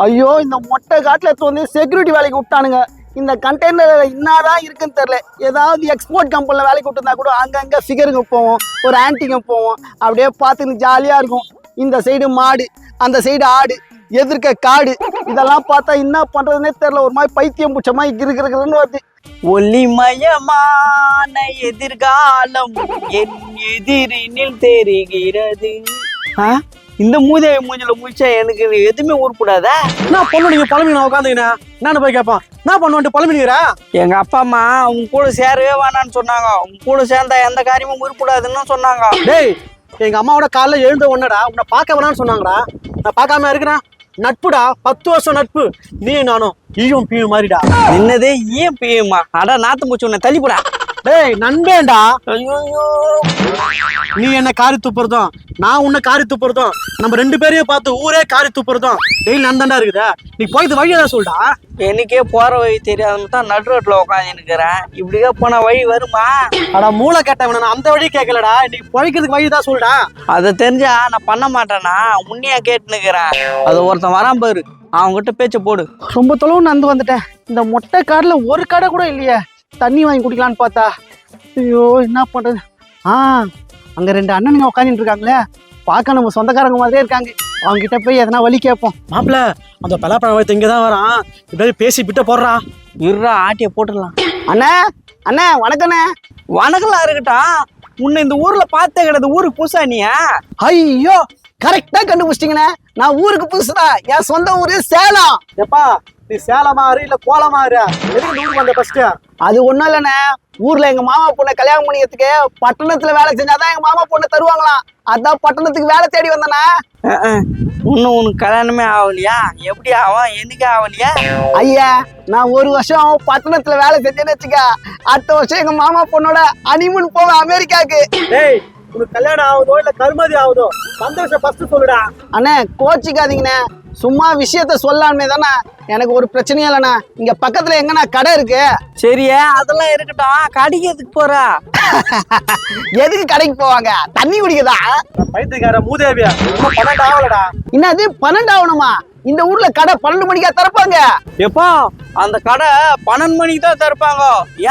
ஐயோ இந்த மொட்டை காட்டில் எடுத்து வந்து செக்யூரிட்டி வேலைக்கு விட்டானுங்க. இந்த கண்டெய்னர் என்னதான் இருக்குன்னு தெரில ஏதாவது எக்ஸ்போர்ட் கம்பெனியில் வேலைக்கு விட்டுருந்தா கூட அங்கங்கே ஃபிகருங்க போவோம் ஒரு ஆன்ட்டிங்க போவோம். அப்படியே பார்த்துன்னு ஜாலியாக இருக்கும். இந்த சைடு மாடு அந்த சைடு ஆடு எதிர்க்க காடு இதெல்லாம் பார்த்தா என்ன பண்ணுறதுனே தெரில ஒரு மாதிரி பைத்தியம் பிடிச்ச மாதிரி இருக்கிறன்னு வருது. ஒளிமயமான எதிர்காலம் என் எதிரினில் தெரிகிறது. ஆ? இந்த மூதேவி மூஞ்சில முடிச்சா எனக்கு எதுவுமே உருப்படாதா என்ன பண்ணு நீங்க பழமி நான் உட்காந்துக்கினா நான் போய் கேட்பான் என்ன பண்ணுவேன் பழமிக்கிறா? எங்க அப்பா அம்மா உங்க கூட சேரவே வேணாம்னு சொன்னாங்க. உங்க கூட சேர்ந்தா எந்த காரியமும் உருப்படாதுன்னு சொன்னாங்க. டேய் எங்க அம்மாவோட காலைல எழுந்த ஒன்னடா உன்னை பார்க்க வேணாம்னு சொன்னாங்கடா. நான் பார்க்காம இருக்கிறேன். நட்புடா பத்து வருஷம் நட்பு. நீ நானும் ஈயும் பீயும் மாதிரிடா நின்னதே ஏன் பியுமா? அட நாத்து மூச்சு உன்னை தள்ளிப்படா. டேய் நண்பேண்டா. ஐயோ நீ என்ன காரி துப்புறதும் நான் உன்னை காரி துப்புறதும் நம்ம ரெண்டு பேரையும் பார்த்து ஊரே காரி துப்புறதும் டெய்லி நந்தாண்டா இருக்குதா. நீ போயிட்டு வழி ஏதாவது சொல்டா. எனக்கே போற வழி தெரியாம தான் நடு ரோட்ல உட்காந்து நிக்கிறேன் இப்படியே போனா வழி வருமா? அடா மூளை கேட்டவன நான் அந்த வழி கேட்கலடா. நீ பழைக்கிறதுக்கு வழி தான் சொல்டா. அதை தெரிஞ்சா நான் பண்ண மாட்டேனா முன்னையா கேட்டு நிக்கிறேன் அது ஒருத்தன் வரான் பாரு. அவன்கிட்ட பேச்ச போடு. ரொம்ப தொலைவு நடந்து வந்துட்டேன். இந்த மொட்டை காடில் ஒரு கடை கூட இல்லையே. தண்ணி வாங்கி குடிக்கலான்னு பார்த்தா ஐயோ என்ன பண்ணுறது ஆ அங்கே ரெண்டு அண்ணனுங்க உட்காந்துட்டு இருக்காங்களே. பார்க்க நம்ம சொந்தக்காரங்க மாதிரியே இருக்காங்க. அவங்க கிட்ட போய் எதனா வழி கேட்போம். மாப்பிள அந்த பலாப்பழம் வயத்து இங்கே தான் வரான். இப்படியே பேசி பிட்ட போடுறா. இருறா ஆட்டிய போட்டுடலாம். அண்ணே அண்ணே வணக்கண்ணே. வணக்கம்லாம் இருக்கட்டும் உன்னை இந்த ஊர்ல பார்த்தே கிடையாது. ஊருக்கு புதுசா நீயா ஐயோ கரெக்டாக கண்டுபிடிச்சிட்டிங்கண்ணே. நான் ஊருக்கு புதுசுதான் என் சொந்த ஊரு சேலம். எப்பா நீ சேலமா இரு இல்ல கோலமா இரு எதுக்கு ஊருக்கு வந்த ஃபர்ஸ்ட் அது ஒன்றும் இல்லைண்ணே. ஊரில் எங்கள் மாமா பொண்ணை கல்யாணம் பண்ணிக்கிறதுக்கு பட்டணத்தில் வேலை செஞ்சாதான் எங்கள் மாமா பொண்ணு தருவாங்களாம். அதான் பட்டணத்துக்கு வேலை தேடி வந்தேண்ணே. இன்னும் உனக்கு கல்யாணமே ஆகலையா? எப்படி ஆகும் என்னைக்கு ஆகலையா ஐயா நான் ஒரு வருஷம் பட்டணத்துல வேலை செஞ்சேன்னு வச்சுக்க. அடுத்த வருஷம் எங்க மாமா பொண்ணோட அனிமன் போவேன் அமெரிக்காக்கு டேய் உனக்கு கல்யாணம் ஆகுதோ இல்ல கருமதி ஆகுதோ? சந்தோஷம் ஃபர்ஸ்ட் சொல்லுடா. அண்ணே கோச்சிக்காதீங்கண்ணே. சும்மா விஷயத்த சொல்லாமே தானே. எனக்கு ஒரு பிரச்சனையும் இல்லைண்ணே. இங்க பக்கத்துல எங்கண்ணா கடை இருக்கு. சரியா அதெல்லாம் இருக்கட்டும். கடிக்கிறதுக்கு போறா? எதுக்கு கடைக்கு போவாங்க? தண்ணி குடிக்கதா? பைத்தியக்கார மூதேவியா. பன்னெண்டு ஆகலடா என்னது பன்னெண்டு ஆகணுமா இந்த ஊர்ல கடை பன்னெண்டு மணிக்கா திறப்பாங்க? எப்பா அந்த கடை பன்னெண்டு மணிக்கு தான் திறப்பாங்க.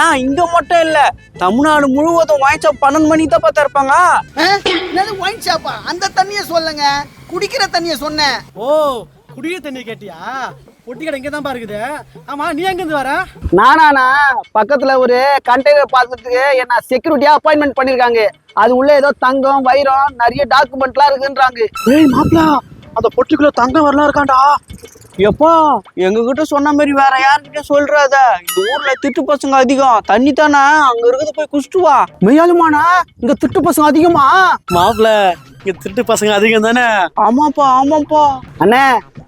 ஏன் இங்க மட்டும் இல்ல. தமிழ்நாடு முழுவதும் வாய்ச்சா பன்னெண்டு மணிக்கு தான் திறப்பாங்க. அந்த தண்ணிய சொல்லுங்க. குடிக்கிற தண்ணிய சொன்னேன். ஓ குடிய தண்ணி கேட்டியா? பொட்டி கடை இங்கே தான் இருக்குது ஆமா நீ எங்க இருந்து வர? நானாண்ணா பக்கத்துல ஒரு கண்டெய்னர் பார்க்கறதுக்கு என்ன செக்யூரிட்டியா அப்பாயின்மெண்ட் பண்ணிருக்காங்க. அது உள்ள ஏதோ தங்கம் வைரம் நிறைய டாக்குமெண்ட்லாம் இருக்குன்றாங்க. ஏய் மாப்பிள அந்த பொட்டிக்குள்ள தங்கம் வரலாம் இருக்கான்டா. எப்பா எங்க கிட்ட சொன்ன மாதிரி வேற யார்கிட்ட சொல்றாத? இந்த ஊர்ல திட்டு பசங்க அதிகம். தண்ணி தானே அங்க இருக்கிறத போய் குடிச்சிட்டு வா. மெய்யாலுமாண்ணா இங்க திட்டு பசங்க அதிகமா? மாப்பிள இங்க திருட்டு பசங்க அதிகம் தானே? ஆமாப்பா ஆமாப்பா. அண்ணே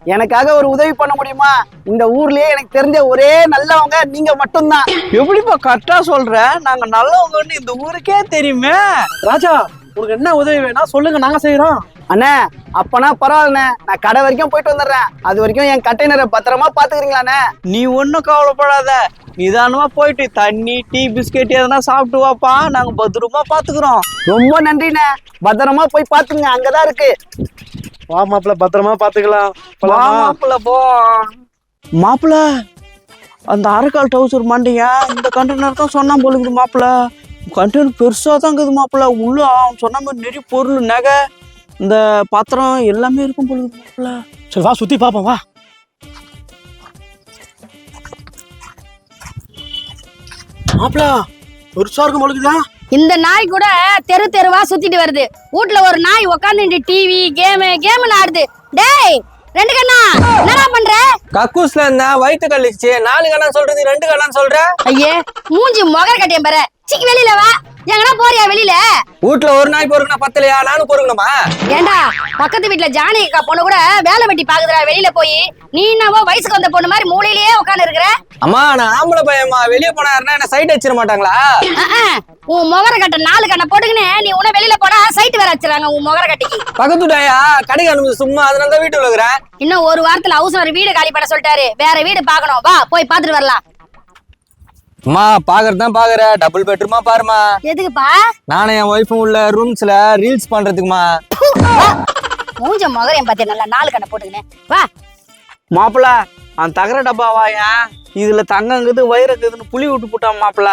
எனக்காக ஒரு உதவி பண்ண முடியுமா? இந்த ஊர்லயே எனக்கு தெரிஞ்ச ஒரே நல்லவங்க நீங்க மட்டும்தான். எப்படிப்பா கரெக்டா சொல்ற? நாங்க நல்லவங்கன்னு இந்த ஊருக்கே தெரியுமே. ராஜா உனக்கு என்ன உதவி வேணா சொல்லுங்க நாங்க செய்யறோம் அண்ணே அப்பனா பரவாயில்லண்ணே. நான் கடை வரைக்கும் போயிட்டு வந்துடுறேன். அது வரைக்கும் என் கண்டெய்னரை பத்திரமா பாத்துக்கிறீங்களாண்ணே நீ ஒன்றும் கவலைப்படாத. நிதானமா போயிட்டு தண்ணி டீ பிஸ்கெட் எதனா சாப்பிட்டு வாப்பா. நாங்க பத்திரமா பாத்துக்கிறோம் ரொம்ப நன்றிண்ணே. பத்திரமா போய் பாத்துங்க அங்கதான் இருக்கு. வா மாப்பிள பத்திரமா பாத்துக்கலாம் வா? மாப்பிள்ள போ மாப்பிள்ள அந்த அரைக்கால் டவுசர் மாண்டியா? இந்த கண்டெய்னர் தான் சொன்னான் போலுக்குது மாப்பிள்ள. கண்டெய்னர் பெருசா தான் இருக்குது மாப்பிள்ள. உள்ள அவன் சொன்ன மாதிரி நிறைய பொருள் நகை. இந்த பாத்திரம் எல்லாமே இருக்கும் மாப்பிள்ள சரி வா சுத்தி பாப்போம் வா. மாப்பிள பெருசா இருக்கும் பொழுதுதா இந்த நாய் கூட தெரு தெருவா சுத்திட்டு வருது. வீட்ல ஒரு நாய் உக்காந்துட்டு டிவி கேமு கேம்னு ஆடுது. டேய் ரெண்டு கண்ணா என்னடா பண்ற? கக்கூஸ்ல இருந்தா வயிற்று கழிச்சு நாலு கணம் சொல்றது ரெண்டு கணம் சொல்ற? ஐயே மூஞ்சி முகர கட்டியம் பாரு. சிக்கி வெளியில வா. எங்கடா போறியா வெளியில? வீட்டுல ஒரு நாய் பொறுக்கணும் பத்தலையா? நானும் பொறுக்கணுமா? ஏண்டா பக்கத்து வீட்ல ஜானகி அக்கா பொண்ணு கூட வேலை வெட்டி பாக்குதுடா வெளியில போய். நீ என்னவோ வயசுக்கு வந்த பொண்ணு மாதிரி மூலையிலேயே உட்காந்து இருக்கிற அம்மா நான் ஆம்பளை பையன்மா. வெளியே போனாருன்னா என்ன சைட் வச்சிட மாட்டாங்களா? உன் முகர கட்ட நாலு கண்ணை போட்டுக்கின்னு நீ உன வெளியில போனா சைட் வேற வச்சிருக்காங்க உன் முகர கட்டிக்கு. பக்கத்து வீட்டாயா? கடைக்கு அனுப்பி சும்மா அதனால தான் வீட்டுல இருக்கிறேன். இன்னும் ஒரு வாரத்துல அவசரம் வீடு காலி பண்ண சொல்லிட்டாரு. வேற வீடு பார்க்கணும். வா போய் பாத்துட்டு வரலாம். அம்மா பாக்குறது தான் பாக்குற. டபுள் பெட்ரூமா பாருமா எதுக்குப்பா? நானும் என் ஒய்ஃபும் உள்ள ரூம்ஸ்ல ரீல்ஸ் பண்றதுக்குமா மூஞ்ச முகரையும் பார்த்து நல்லா நாலு கண்ணை போட்டுக்கினேன் வா. மாப்பிள அந்த தகர டப்பாவாயா இதுல தங்கங்குது வயிறுக்குதுன்னு புளி விட்டு போட்டான் மாப்பிள.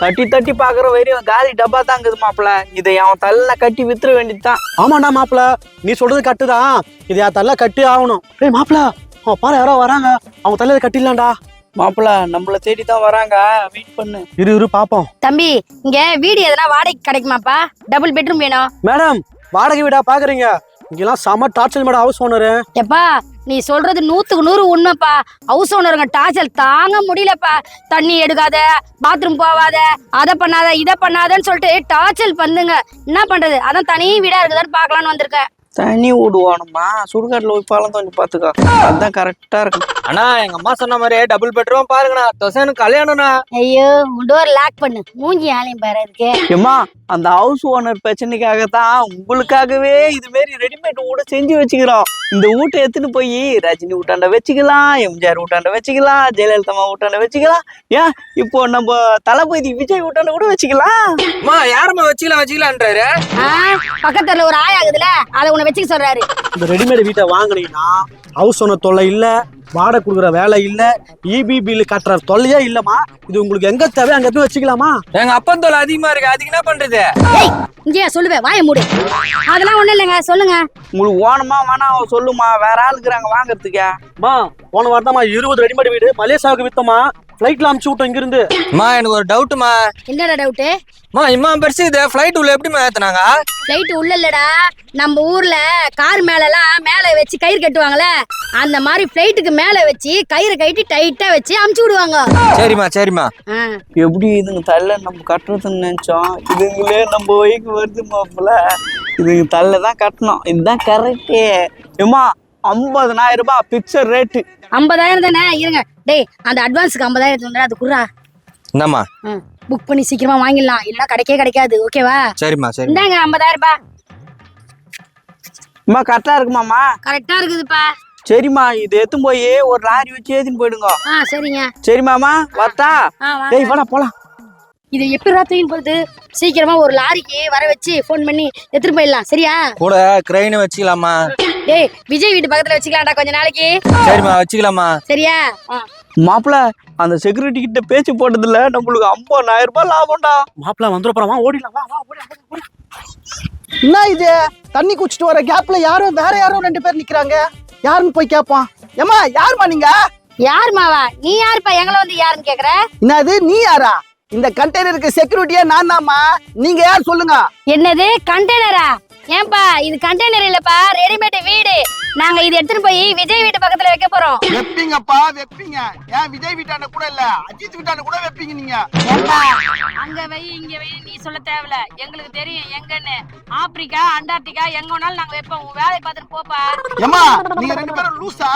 தட்டி தட்டி பாக்குற வயிறு காலி டப்பா தாங்குது மாப்பிள. இதை அவன் தள்ள கட்டி வித்துற வேண்டியதுதான். ஆமாண்டா மாப்பிள. நீ சொல்றது கட்டுதான் இது என் தள்ள கட்டி ஆகணும். டேய் மாப்பிள அவன் பாரு யாரோ வராங்க. அவங்க தலையில கட்டிடலாம்டா. மாப்பிள நம்மள தேடி தான் வராங்க. வெயிட் பண்ணு. இரு இரு பாப்போம். தம்பி இங்க வீடு எதனா வாடகைக்கு கிடைக்குமாப்பா? டபுள் பெட்ரூம் வேணும். மேடம் வாடகை வீடா பாக்குறீங்க. இங்கெல்லாம் செம டார்ச்சர் மேடம் ஹவுஸ் ஓனரு எப்பா நீ சொல்றது நூத்துக்கு நூறு உண்மைப்பா. ஹவுஸ் ஓனருங்க டார்ச்சல் தாங்க முடியலப்பா. தண்ணி எடுக்காத பாத்ரூம் போவாத அதை பண்ணாத இதை பண்ணாதன்னு சொல்லிட்டு டார்ச்சல் பண்ணுங்க. என்ன பண்றது? அதான் தனி வீடா இருக்குதான்னு பார்க்கலான்னு வந்திருக்கேன். தண்ணி விடுவானுமா சுடுகாட்டுல போய் பாலம் தோண்டி பாத்துக்கோ. அதுதான் கரெக்டா இருக்கும். அண்ணா எங்க அம்மா சொன்ன மாதிரி டபுள் பெட்ரூம் பாருங்கண்ணா. தொசனுக்கு கல்யாணம்ண்ணா. ஐயோ டோர் லாக் பண்ணு. மூஞ்சி ஆலையும் பாரு இருக்கு ஏம்மா அந்த ஹவுஸ் ஓனர் பிரச்சனைக்காக தான் உங்களுக்காகவே இது மாரி ரெடிமேட் வீட செஞ்சு வச்சுக்கிறோம். இந்த வீட்டை எடுத்துன்னு போய் ரஜினி வீட்டாண்ட வச்சுக்கலாம் எம்ஜிஆர் வீட்டாண்ட வச்சுக்கலாம் ஜெயலலிதா வீட்டாண்ட வச்சுக்கலாம். ஏன் இப்போ நம்ம தளபதி விஜய் வீட்டாண்ட கூட வச்சுக்கலாம். அம்மா யாரம்மா வச்சுக்கலாம் வச்சுக்கலான்றாரு பக்கத்துல ஒரு ஆய் ஆகுதுல அதை உன்னை வச்சுக்க சொல்றாரு. இந்த ரெடிமேட் வீட்டை வாங்குனீங்கன்னா ஹவுஸ் ஓனர் தொல்லை இல்ல வாடகை கொடுக்குற வேலை இல்ல இபி பில் கட்டுற தொல்லையே இல்லம்மா. இது உங்களுக்கு எங்க தேவை அங்க போய் வச்சுக்கலாமா? எங்க அப்பா தொலை அதிகமா இருக்கு. அதுக்கு என்ன பண்றது? ஏய் இங்கேயா சொல்லுவேன் வாயை மூடு. அதெல்லாம் ஒண்ணும் இல்லைங்க சொல்லுங்க. உங்களுக்கு ஓனமா வேணாம் சொல்லுமா. வேற ஆளுக்குறாங்க வாங்குறதுக்கு. அம்மா போன வாரத்தாம்மா இருபது ரெடிமேட் வீடு. மலேசியாவுக்கு வித்தம்மா. ஃபிளைட்ல அமுச்சு விட்டோம் இங்கிருந்து. அம்மா எனக்கு ஒரு டவுட்டுமா என்னடா டவுட்டு அம்மா இம்மா பெருசு இது. ஃபிளைட் உள்ள எப்படிமா ஏத்துனாங்க? ஃப்ளைட் உள்ள இல்லடா. நம்ம ஊர்ல கார் மேலலாம் மேல வச்சு கயிறு கட்டுவாங்கல்ல. அந்த மாதிரி ஃப்ளைட்டுக்கு மேல வச்சு கயிறு கட்டி டைட்டா வச்சு அமுச்சு விடுவாங்க. சரிம்மா சரிம்மா. ஆ, எப்படி இதுங்க தள்ள நம்ம கட்டுறதுன்னு நினைச்சோம். இதுங்களே நம்ம வயிக்கு வருது மாப்பிள்ள. இதுங்க தள்ள தான் கட்டணும். இதுதான் கரெக்டே ஏமா ஐம்பதனாயிரம் ரூபாய் பிக்சர் ரேட்டு ஐம்பதாயிரம் தானே? இருங்க. டேய் அந்த அட்வான்ஸுக்கு ஐம்பதாயிரம் தந்துடா அது குர்ரா இந்தாம்மா புக் பண்ணி சீக்கிரமா வாங்கிடலாம். இல்லைன்னா கிடைக்கவே கிடைக்காது. ஓகேவா சரிம்மா சரி இந்தாங்க ஐம்பதாயிரம் ரூபாய். அம்மா கரெக்டா இருக்குமாம்மா? கரெக்டா இருக்குதுப்பா. சரிம்மா இது எடுத்துன்னு போய் ஒரு லாரி வச்சு ஏத்தின்னு போயிடுங்க. ஆ சரிங்க. சரிம்மாமா வரட்டா. டேய் வாடா போலாம். இது எப்படி தூக்கின்னு போகுது சீக்கிரமா ஒரு லாரிக்கு வர வச்சு ஃபோன் பண்ணி எடுத்துட்டு போயிடலாம். சரியா? கூட கிரெயின் வச்சுக்கலாமா? டேய் விஜய் வீட்டு பக்கத்துல வச்சுக்கலாம்டா கொஞ்ச நாளைக்கு. சரிம்மா வச்சுக்கலாமா சரியா? ஆ. மாப்பிள்ள அந்த செக்யூரிட்டி கிட்ட பேச்சு போட்டதுல நம்மளுக்கு ஐம்பதாயிரம் ரூபாய் லாபம்டா. மாப்பிள்ள வந்துட போறாமா. ஓடிடலாம். வா, வா, ஓடி, ஓடி, ஓடி. என்ன இது? தண்ணி குடிச்சிட்டு வர கேப்ல யாரும் வேற யாரும் ரெண்டு பேர் நிக்கிறாங்க. யாருன்னு போய் கேட்பான் ஏமா யாருமா நீங்க? யார் மாவா நீ யாருப்பா? எங்களை வந்து யாருன்னு கேக்குற? என்னது நீ யாரா? இந்த கண்டெய்னருக்கு செக்யூரிட்டியா நான் தாம்மா நீங்க யார் சொல்லுங்க? என்னது கண்டெய்னரா ஏன்பா இது கண்டெய்னர் இல்லப்பா ரெடிமேட் வீடு. நாங்க இது எடுத்துட்டு போய் விஜய் வீட்டு பக்கத்துல வைக்க போறோம். வைப்பீங்கப்பா வைப்பீங்க. ஏன் விஜய் வீட்டாண்ட கூட இல்ல? அஜித் வீட்டாண்ட கூட வைப்பீங்க நீங்க. அங்க வை இங்க வை நீ சொல்ல தேவையில்ல. எங்களுக்கு தெரியும் எங்கன்னு. ஆப்பிரிக்கா அண்டார்டிகா எங்க வேணாலும் நாங்க வைப்போம். உன் வேலையை பார்த்துட்டு போப்பா. ஏமா நீங்க ரெண்டு பேரும் லூசா?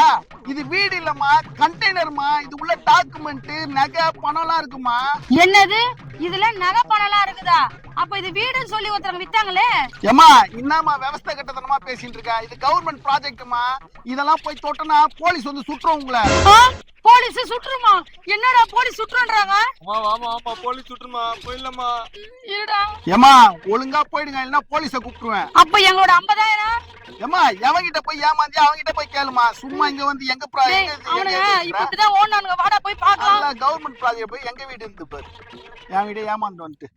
இது வீடு இல்லம்மா கண்டெய்னர்மா இது உள்ள டாக்குமெண்ட் நகை பணம்லாம் இருக்குமா? என்னது? இதுல நகை பணம்லாம் இருக்குதா? அப்ப இது வீடுன்னு சொல்லி ஒருத்தவங்க வித்தாங்களே. ஏமா என்னம்மா விவசாய கட்டத்தனமா பேசிட்டு இருக்க? இது கவர்மெண்ட் ப்ராஜெக்ட்மா இதெல்லாம் போய் தொட்டனா போலீஸ் வந்து சுட்டுரும் உங்களை. போலீஸ் சுற்றுமா என்னடா போலீஸ் சுற்றுன்றாங்க ஆமா ஆமா போலீஸ் சுட்டுமா போயிடலாமா? இருடா. ஏமா ஒழுங்கா போயிடுங்க இல்லைன்னா போலீஸை கூப்பிட்டுருவேன். அப்ப எங்களோட ஐம்பதாயிரம்? ஏமா எவங்கிட்ட போய் ஏமாந்தி அவங்கிட்ட போய் கேளுமா. சும்மா இங்க வந்து எங்க ப்ரா அவனுங்க இப்ப இப்படிதான் ஓடுனானுங்க. வாடா போய் பார்க்கலாம். கவர்மெண்ட் ப்ராஜெக்ட் போய் எங்க வீடு இருந்து பாரு. என் வீடு ஏமாந்து வந்துட்டு.